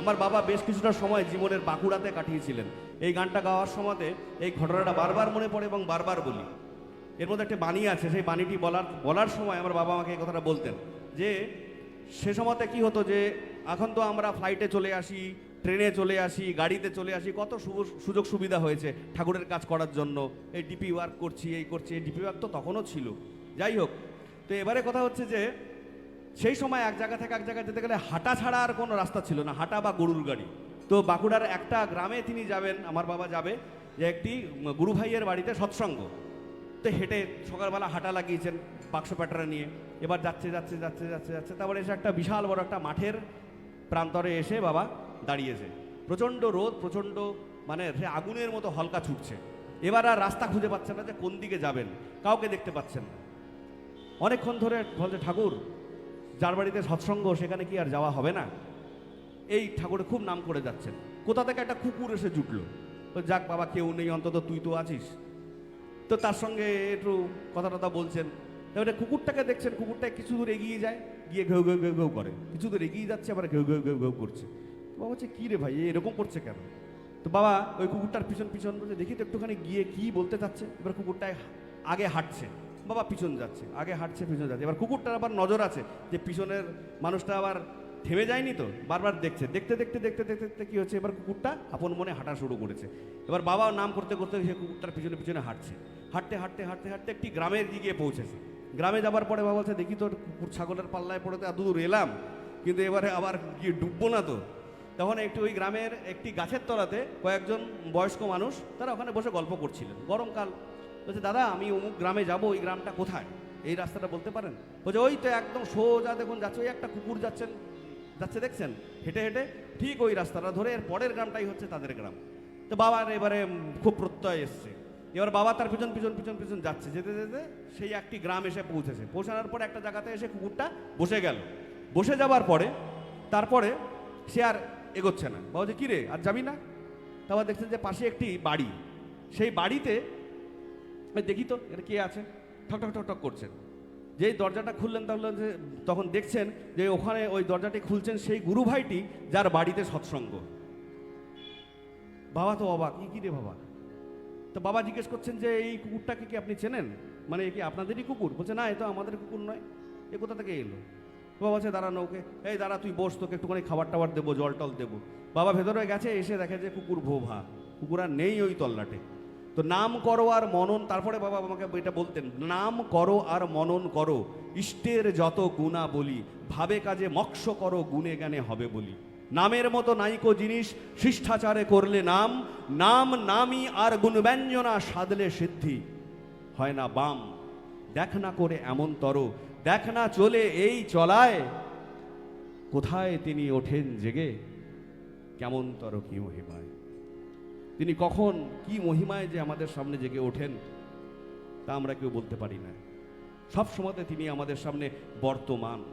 আমার বাবা বেশ কিছুটা সময় জীবনের বাঁকুড়াতে কাটিয়েছিলেন। এই গানটা গাওয়ার সময়তে এই ঘটনাটা বারবার মনে পড়ে এবং বারবার বলি। এর মধ্যে একটা বাণী আছে, সেই বাণীটি বলার বলার সময় আমার বাবা আমাকে এই কথাটা বলতেন যে, সে সময়তে কি হতো যে, এখন তো আমরা ফ্লাইটে চলে আসি ট্রেনে চলে আসি, গাড়িতে চলে আসি, কত সুযোগ সুবিধা হয়েছে ঠাকুরের কাজ করার জন্য। এই ডিপি ওয়ার্ক করছি, এই করছি, এই ডিপি ওয়ার্ক তো তখনও ছিল। যাই হোক, তো এবারে কথা হচ্ছে যে সেই সময় এক জায়গা থেকে এক জায়গায় যেতে গেলে হাঁটা ছাড়া আর কোনো রাস্তা ছিল না, হাঁটা বা গরুর গাড়ি। তো বাঁকুড়ার একটা গ্রামে তিনি যাবেন, আমার বাবা যাবে, যে একটি গুরু ভাইয়ের বাড়িতে সৎসঙ্গ। তো হেঁটে সকালবেলা হাঁটা লাগিয়েছেন বাক্স প্যাটারা নিয়ে। এবার যাচ্ছে যাচ্ছে যাচ্ছে যাচ্ছে যাচ্ছে, তারপরে এসে একটা বিশাল বড় একটা মাঠের প্রান্তরে এসে বাবা দাঁড়িয়েছে। প্রচণ্ড রোদ, প্রচণ্ড মানে সে আগুনের মতো হলকা ছুটছে। এবার আর রাস্তা খুঁজে পাচ্ছেন না যে কোন দিকে যাবেন, কাউকে দেখতে পাচ্ছেন না। অনেকক্ষণ ধরে বলছে, ঠাকুর যার বাড়িতে সৎসঙ্গ, সেখানে কি আর যাওয়া হবে না? এই ঠাকুরে খুব নাম করে যাচ্ছেন। কোথা থেকে একটা কুকুর এসে জুটলো? তো যাক বাবা, কেউ নেই, অন্তত তুই তো আছিস। তো তার সঙ্গে একটু কথা টথা বলছেন। এবারে কুকুরটাকে দেখছেন, কুকুরটা কিছু দূর এগিয়ে যায়, গিয়ে ঘেউ ঘেউ ঘেউ ঘেউ করে। কিছু দূর এগিয়ে যাচ্ছে, আবার ঘেউ ঘেউ ঘেউ ঘেউ করছে। বাবা হচ্ছে কী রে ভাই এরকম করছে কেন? তো বাবা ওই কুকুরটার পিছন পিছন বলছে, দেখি তো একটুখানি গিয়ে কি বলতে চাচ্ছে? এবার কুকুরটায় আগে হাঁটছে। বাবা পিছন যাচ্ছে, আগে হাঁটছে, পিছন যাচ্ছে। এবার কুকুরটার আবার নজর আছে যে পিছনের মানুষটা আবার থেমে যায়নি তো, বারবার দেখছে। দেখতে দেখতে দেখতে দেখতে দেখতে কী হচ্ছে? এবার কুকুরটা আপন মনে হাঁটা শুরু করেছে। এবার বাবা নাম করতে করতে সে কুকুরটার পিছনে পিছনে হাঁটছে। হাঁটতে হাঁটতে হাঁটতে হাঁটতে একটি গ্রামের দিকে পৌঁছেছে। গ্রামে যাবার পরে বাবা বলছে, দেখি তো কুকুর ছাগলের পাল্লায় পড়ে তো এত দূর এলাম, কিন্তু এবারে আবার গিয়ে ডুববো না তো। তখন একটু ওই গ্রামের একটি গাছের তলাতে কয়েকজন বয়স্ক মানুষ, তারা ওখানে বসে গল্প করছিলেন। গরমকাল। বলছে, দাদা, আমি অমুক গ্রামে যাব, ওই গ্রামটা কোথায়? এই রাস্তাটা বলতে পারেন? বলছে, ওই তো একদম সোজা দেখুন, যাচ্ছে ওই একটা কুকুর যাচ্ছেন যাচ্ছে দেখছেন? হেঁটে হেঁটে ঠিক ওই রাস্তাটা ধরে এর পরের গ্রামটাই হচ্ছে তাদের গ্রাম। তো বাবার এবারে খুব প্রত্যয় এসছে। এবার বাবা তার পিছন পিছন পিছন পিছন যাচ্ছে। যেতে যেতে সেই একটি গ্রাম এসে পৌঁছেছে। পৌঁছানোর পরে একটা জায়গাতে এসে কুকুরটা বসে গেল। বসে যাবার পরে, তারপরে সে আর এগোচ্ছে না। বাবা যে কিরে, আর যাবি না? তারপর দেখছেন যে পাশে একটি বাড়ি। সেই বাড়িতে দেখি তো এটা কে আছে? ঠক ঠক ঠক ঠক করছেন যেই দরজাটা খুললেন, তাহলে যে তখন দেখছেন যে ওখানে ওই দরজাটি খুলছেন সেই গুরু ভাইটি, যার বাড়িতে সৎসঙ্গ। বাবা তো অবাক কি কি রে বাবা? তো বাবা জিজ্ঞেস করছেন যে, এই কুকুরটাকে কি আপনি চেনেন? মানে কি আপনাদেরই কুকুর? বলছে, না, এ তো আমাদের কুকুর নয়। এ কোথা থেকে এলো? বাবা বলছে দাঁড়ানো ওকে এই দাঁড়া, তুই বস, তোকে একটুখানি খাবার টাবার দেবো, জল টল দেবো। বাবা ভেতরে গেছে, এসে দেখে যে কুকুর ভোভা। কুকুর আর নেই ওই তল্লাটে। তো নাম করো আর মনন, তারপরে বাবা আমাকে এটা বলতেন, নাম করো আর মনন করো, ইষ্টের যত গুণা বলি, ভাবে কাজে মক্ষ করো, গুণে জ্ঞানে হবে বলি। নামের মতো নাইকো জিনিস, শিষ্টাচারে করলে নাম নাম নামই আর গুণব্যঞ্জনা সাধলে সিদ্ধি। হয় না বাম। দেখ না করে এমন তর, দেখ না চলে এই চলায়। কোথায় তিনি ওঠেন জেগে? কেমন তর কি মহিমায়? তিনি কখন কি মহিমায় যে আমাদের সামনে জেগে ওঠেন, তা আমরা কেউ বলতে পারি না। সব সময়তে তিনি আমাদের সামনে বর্তমান।